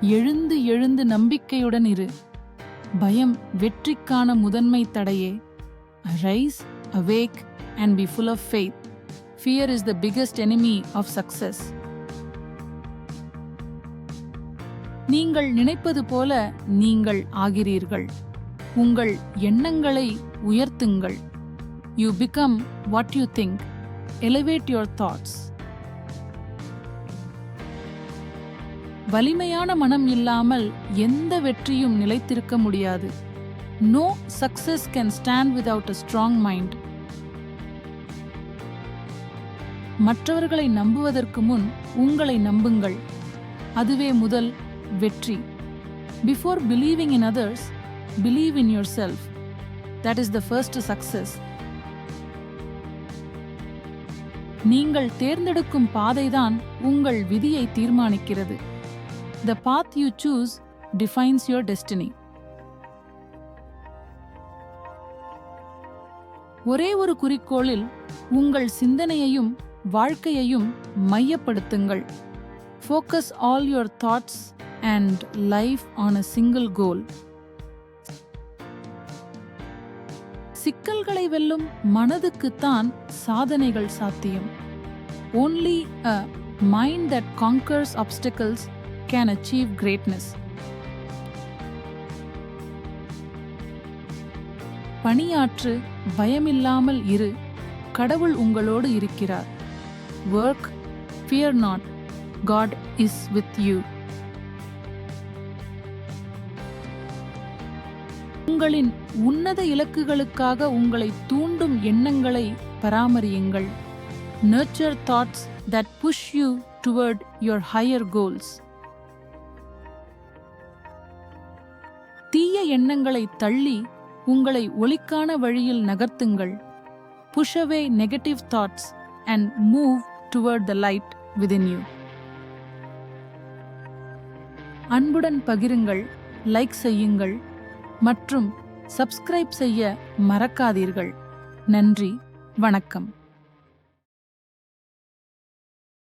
எழுந்து எழுந்து நம்பிக்கையுடன் இரு. பயம் வெற்றிக்கான முதன்மை தடையே. Rise awake and be full of faith fear is the biggest enemy of success நீங்கள் நினைப்பது போல நீங்கள் ஆகிறீர்கள். உங்கள் எண்ணங்களை உயர்த்துங்கள். You become what you think elevate your thoughts வலிமையான மனம் இல்லாமல் எந்த வெற்றியும் நிலைத்திருக்க முடியாது. No success can stand without a strong mind மற்றவர்களை நம்புவதற்கு முன் உங்களை நம்புங்கள். அதுவே முதல் வெற்றி. Before believing in others believe in yourself that is the first success நீங்கள் தேர்ந்தெடுக்கும் பாதைதான் உங்கள் விதியை தீர்மானிக்கிறது. The path you choose defines your destiny ஒரே ஒரு குறிக்கோளில் உங்கள் சிந்தனையையும் வாழ்க்கையையும் மையப்படுத்துங்கள். Focus all your thoughts and life on a single goal சிக்கல்களை வெல்லும் மனதுக்குத்தான் சாதனைகள் சாத்தியம். Only a mind that conquers obstacles can achieve greatness பணியாற்று பயமில்லாமல் இரு. கடவுள் உங்களோடு இருக்கிறார். Work fear not God is with you உங்களின் உன்னத இலக்குகளுக்காக உங்களை தூண்டும் எண்ணங்களை பராமரியுங்கள். Nurture thoughts that push you toward your higher goals தீய எண்ணங்களை தள்ளி உங்களை ஒளிக்கான வழியில் நகர்த்துங்கள். Push away negative thoughts and move toward the light within you அன்புடன் பகிருங்கள் லைக் செய்யுங்கள் மற்றும் சப்ஸ்கிரைப் செய்ய மறக்காதீர்கள். நன்றி வணக்கம்.